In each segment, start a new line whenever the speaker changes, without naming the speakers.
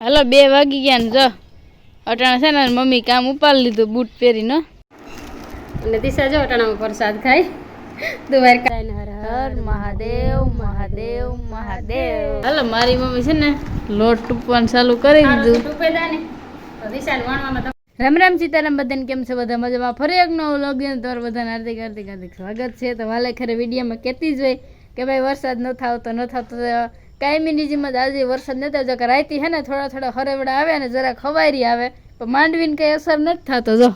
હાલો બે વાગી ગયા ને જો. અટાણા છે ને મમ્મી કામ ઉપાડી લીધું બૂટ પહેરીને.
અને દિશા જો અટાણામાં પ્રસાદ ખાય. દ્વારકા હર
મહાદેવ મહાદેવ મહાદેવ. હાલો મારી મમ્મી છે ને લોટ ટૂંપવાનું ચાલુ કરી દીધું. રામ રામ સીતારામ બધાને કેમ છે? બધા મજામાં? ફરી એક નવો લોગિન તમારું બધાને હાર્દિક હાર્દિક હાર્દિક સ્વાગત છે. તો વાલે ખરે વિડીયોમાં કહેતી જ હોય કે ભાઈ વરસાદ ન થાવતો ન થતો કાયમીની જેમ જ આજે વરસાદ નતા જો કે રાયતી હે ને થોડા થોડા હરેવડા આવે ને જરા ખવાયરી આવે. પણ માંડવીને કંઈ અસર નથી થતો, જો.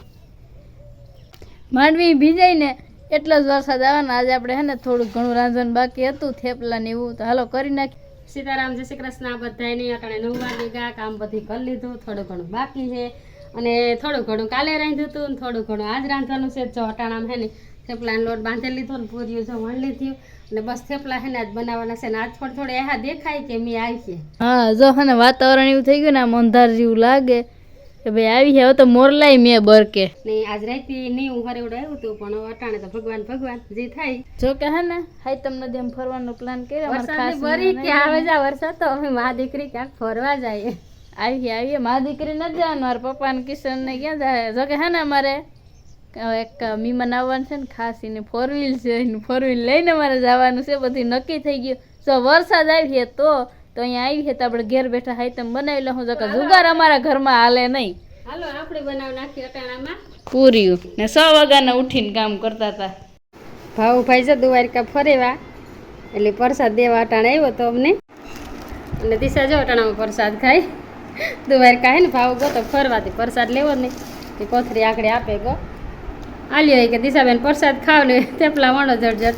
માંડવી ભીજાય ને એટલો જ વરસાદ આવે આજે આપણે હે ને થોડું ઘણું રાંધવાનું બાકી હતું થેપલા ને એવું તો હાલો કરી નાખી
સીતારામ, જય શ્રી કૃષ્ણ, આ આપણે નહીં અટાણે નવ વાગે ગયા કામ બધી કરી લીધું, થોડું ઘણું બાકી છે. અને થોડું ઘણું કાલે રાંધ્યું હતું થોડું ઘણું આજ રાંધવાનું છે, જો અટાણામાં હે ને થેપલાનો લોટ બાંધી લીધો ને પૂરીઓ જો વણલી થયું અને બસ થેપલા હે ને આજ બનાવવાના છે ને આજ થોડું થોડે એહા દેખાય કે મેં આવી છે.
હા જો હે ને વાતાવરણ એવું થઈ ગયું ને આમ અંધાર જેવું લાગે કે ભાઈ આવી છે હવે તો મોરલાય મેં બરકે.
નહીં આજ રાતે નહીં હું હરેવડું આવ્યું હતું પણ અટાણે તો ભગવાન ભગવાન જે થાય.
જો કે હે ને હાઈ તમને જેમ ફરવાનો પ્લાન કર્યો
વરસાદ બરી કે આવે જા વરસાદ તો અમે મા દીકરી ક્યાંક ફરવા જાય
આવી આવીએ મા દીકરી નથી જવાનું મારા પપ્પા ને કિશન ને ક્યાં જાય? જો કે હે ને અમારે એક મીમાન આવવાનું છે ને ખાસ એને ફોર વ્હીલ છે એનું ફોર વ્હીલ લઈને મારે જવાનું છે બધું નક્કી થઈ ગયું. જો વરસાદ આવીએ તો તો અહીંયા આવીએ તો આપણે ઘેર બેઠા હાઈતમ બનાવી લઉં. જો કે જુગાર અમારા ઘરમાં હાલે નહીં.
હાલો આપણે બનાવી નાખીએ અટાણામાં.
પૂર્યું. ને સો વાગ્યાના ઉઠીને કામ કરતા હતા.
ભાવુભાઈ છે દ્વારકા ફરેવા. એટલે પ્રસાદ દેવા અટાણે આવ્યો તો અમને. અને દિશા જો અટાણામાં પ્રસાદ ખાય. દ્વારકા હે ને ભાવ ગો તો ફરવાથી પ્રસાદ લેવો નહીં. એ કોથરી આકડે આપે ગો. આલ્યો કે દિશાબેન પ્રસાદ ખાવ ને થેપલા વણો જટ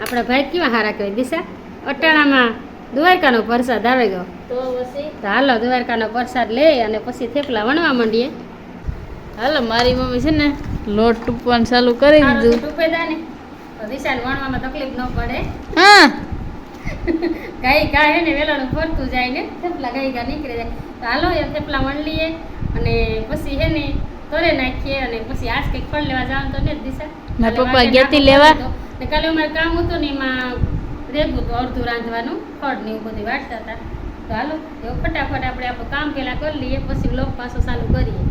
આપણા ભાઈ કેવા હારા કહેવાય દિશા? અટાણામાં દ્વારકાનો પ્રસાદ આવે ગયો.
તો
હાલો દ્વારકાનો પ્રસાદ લે અને પછી થેપલા વણવા માંડીએ.
હાલો મારી મમ્મી છે ને લોટ ટૂપવાનું ચાલુ કરી દીધું.
ટૂંપે દા ને. તો દિશાને વણવામાં તકલીફ ન પડે.
હા.
ગાય ગાય હે ને વેલાનું ફરતું જાય ને થેપલા ગાય ગા નીકળી જાય. તો હાલો એ થેપલા વણ લઈએ અને પછી હે ને તરે નાખીએ અને પછી આજ કંઈક ફળ લેવા જવાનું તો ને દિશા.
મારા પપ્પા
ગયા
લેવા?
ને કાલે અમારે કામ હતું ને એમાં રેગું હતું અડધું રાંધવાનું ફળ ને એવું બધું વાટતા હતા. તો હાલો એવું ફટાફટ આપણે આપણું કામ પહેલા કરી લઈએ પછી લોક પાછો ચાલુ કરીએ.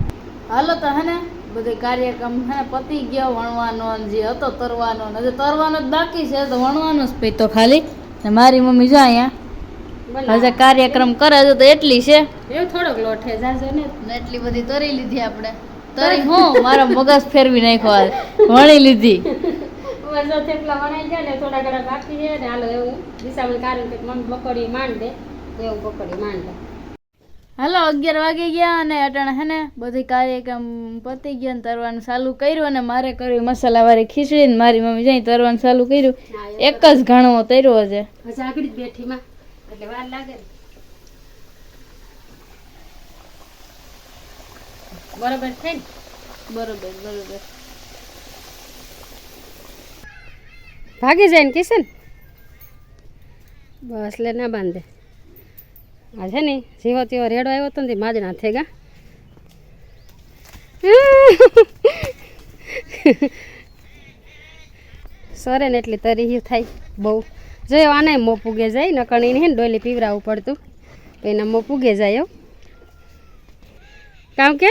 હાલો તો હે ને બધે કાર્યક્રમ હે પતિ ગયો વણવાનો જે હતો તરવાનો હજી તરવાનો જ બાકી છે તો વણવાનો જ પીતો ખાલી. ને મારી મમ્મી જો અહીંયા હજે કાર્યક્રમ કરે છે તો એટલી છે.
એવું થોડોક લોટ છે જાજો ને.
ને એટલી બધી તરી લીધી આપણે. તરી હું મારો મગજ ફેરવી નાખ્યો આજ. વણી લીધી.
અમારે થેપલા વણાઈ જાય ને થોડા ઘણા બાકી છે ને હાલો એવું. દિશામાં કારણ કે મન પકોડી માંડ દે એવું પકોડી માંડ. દે
હાલો અગિયાર વાગે ગયા અને અટાણે હે ને બધી કાર્યક્રમ પતી ગયા ને તરવાનું ચાલુ કર્યું અને મારે કર્યું મસાલાવાળી ખીચડી ને મારી મમ્મી જઈ તરવાનું ચાલુ કર્યું. એક જ ઘણો તર્યો છે
હજી આગળ જ બેઠી એટલે વાર લાગે ને. બરોબર થાય ને?
બરોબર બરોબર.
ભાગી જાય ને કિશન? બસ લે ના બાંધે. આ છે ને જીવો તેવો રેડો આવ્યો હતો ને માજના થેગા સરે ને એટલી તરી થાય બહુ. જોયો આને મો પૂગે જાય નકણીને ને ડોલી પીવરાવું પડતું. એના મો પૂગે જાય એવું કામ કે?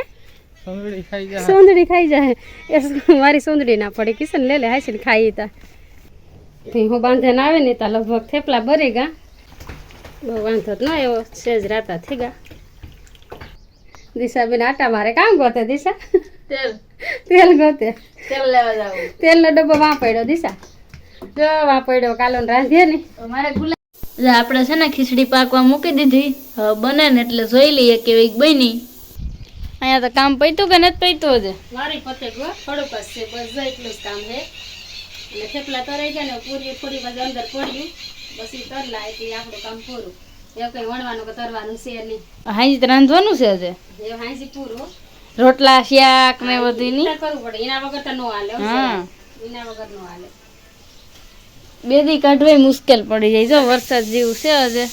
સોંદડી ખાઈ જાય. એ મારી સુંદડી ના પડે. કિશન લે લે હાસી ને ખાઈ તા. હું બાંધે ને આવે ને તા લગભગ થેપલા ભરે ગા. બહુ વાંધો ન એવો સેજ રાતા થઈ ગયા દિશા બેન આટા મારે કામ ગોતે દિશા?
તેલ.
તેલ ગોતે.
તેલ લેવા જાવ.
તેલનો ડબ્બો વાં પડ્યો દિશા? જો વાં પડ્યો કાલો ને રાંધીએ ને.
મારે ગુલાબ આપણે છે ને ખીચડી પાકવા મૂકી દીધી. હવે બને ને એટલે જોઈ લઈએ કેવી બની. અહીંયા તો કામ પૈતું કે નથી પૈતું હજે?
મારી પતે ગયો થોડુંક જ છે બસ જો એટલું જ કામ છે. અને થેપલા તરાઈ ગયા ને પૂરી થોડી બાજુ અંદર પડ્યું. બસ એ તરલા એટલે આપણું કામ પૂરું. એવું કંઈ વણવાનું કે તરવાનું છે નહીં.
હાંજી રાંધવાનું છે હજે?
એ હાંજી પૂરું.
રોટલા શાક ને બધું ની
કરવું પડે. એના વગર તો નો હાલે હા. એના વગર નો હાલે.
બે દી કાઢવાય મુશ્કેલ પડી જાય. જો વરસાદ જેવું છે હજે.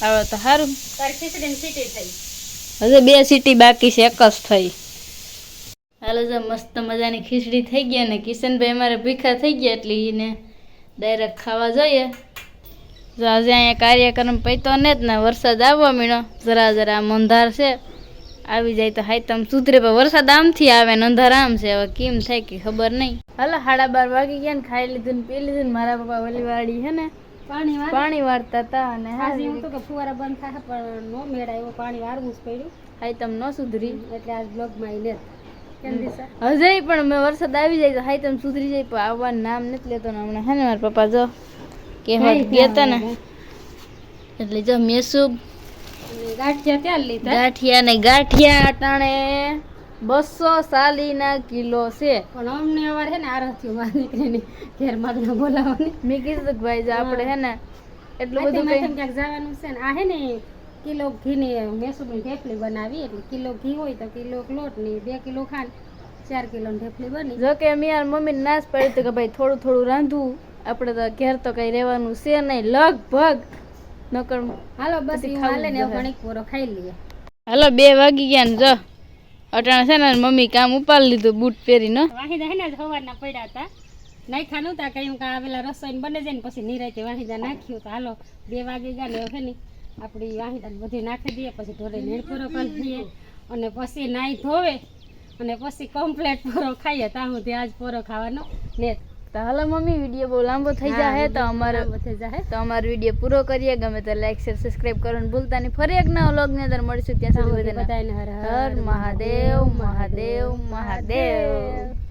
હવે તો સારું
તારી ખીચડીની સીટી થઈ.
હજે બે સીટી બાકી છે, એક જ થઈ. હાલો જો મસ્ત મજાની ખીચડી થઈ ગઈ ને કિશનભાઈ અમારે ભીખા થઈ ગયા એટલે એને ડાયરેક્ટ ખાવા જોઈએ. જો આજે અહીંયા કાર્યક્રમ પૈતો ને જ ને વરસાદ આવવા મીણો, જરા જરા આમ અંધાર છે. આવી જાય તો હાઈતમ સુધરે, પણ વરસાદ આમથી આવે ને અંધાર આમ છે, હવે કેમ થાય કે ખબર નહીં. હાલો, સાડા બાર વાગી ગયા ને ખાઈ લીધું ને પી લીધું ને મારા પપ્પા વલીવાળી છે ને
પાણી
વાળતા હતા અને
આજે હું તો કે ફુવારા બંધ થાય પણ નો મેળા એવો પાણી વાળવું જ પડ્યું.
હા તમ નો સુધરી.
એટલે આજ બ્લોગમાં લે
હજે પણ મેં વરસાદ આવી જાય તો હાઈ તમ સુધરી જાય પણ આવવાનું નામ નથી લેતો ને હમણાં. હે ને મારા પપ્પા જો કહેવા ગયા હતા ને. એટલે જો મેસુબ.
ગાંઠિયા ત્યાં લીધા?
ગાંઠિયા ને ગાંઠિયા અટાણે બસો સાલીના કિલો છે.
પણ અમને અવાર હે ને આરતી માં દીકરીની ઘેર મારે બોલાવવાની.
મેં કીધું કે ભાઈ જો આપણે હે ને એટલું બધું કઈ
ક્યાંક જવાનું છે ને. આ હે ને કિલો ઘીની મેસુની ઢેફલી બનાવી એટલે કિલો ઘી હોય તો કિલો લોટની બે કિલો ખાંડ ચાર કિલો ઢેફલી બની.
જો કે મેં મમ્મી નાશ પાડી હતી કે ભાઈ થોડું થોડું રાંધવું આપણે તો ઘેર તો કઈ રહેવાનું છે નહીં. લગભગ. નકર
હાલો બસ હાલે ને હવે પૂરો ખાઈ લઈએ.
હાલો બે વાગી ગયા ને જો. અટાણે છે ને, મમ્મી કામ ઉપાડી લીધું, બૂટ પહેરીને.
વાહિદા હે ને સવારના પડ્યા હતા. નાખ્યા નહોતા કઈ કા પેલા રસોઈ બને જાય ને પછી નિરાતે વાહિદા નાખ્યું તો હાલો, બે વાગી ગયા ને હવે ને આપણી વાહિદા બધી નાખી દઈએ, પછી ઢોરે નેણ પૂરો કરી દઈએ. અને પછી નાહી ધોવે, અને પછી કમ્પ્લેટ પૂરો ખાઈએ ત્યાં સુધી આજ પૂરો ખાવાનો ને
તો હાલો મમ્મી વીડિયો બહુ લાંબો થઈ જાય તો અમારો
થઈ જાય
તો અમારો વીડિયો પૂરો કરીએ. ગમે તો લાઈક શેર સબસ્ક્રાઇબ કરવાનું ભૂલતા નહીં. ફરી એક નવા વ્લોગની અંદર મળીશું. ત્યાં સુધી બધાને હર મહાદેવ મહાદેવ. મહાદેવ.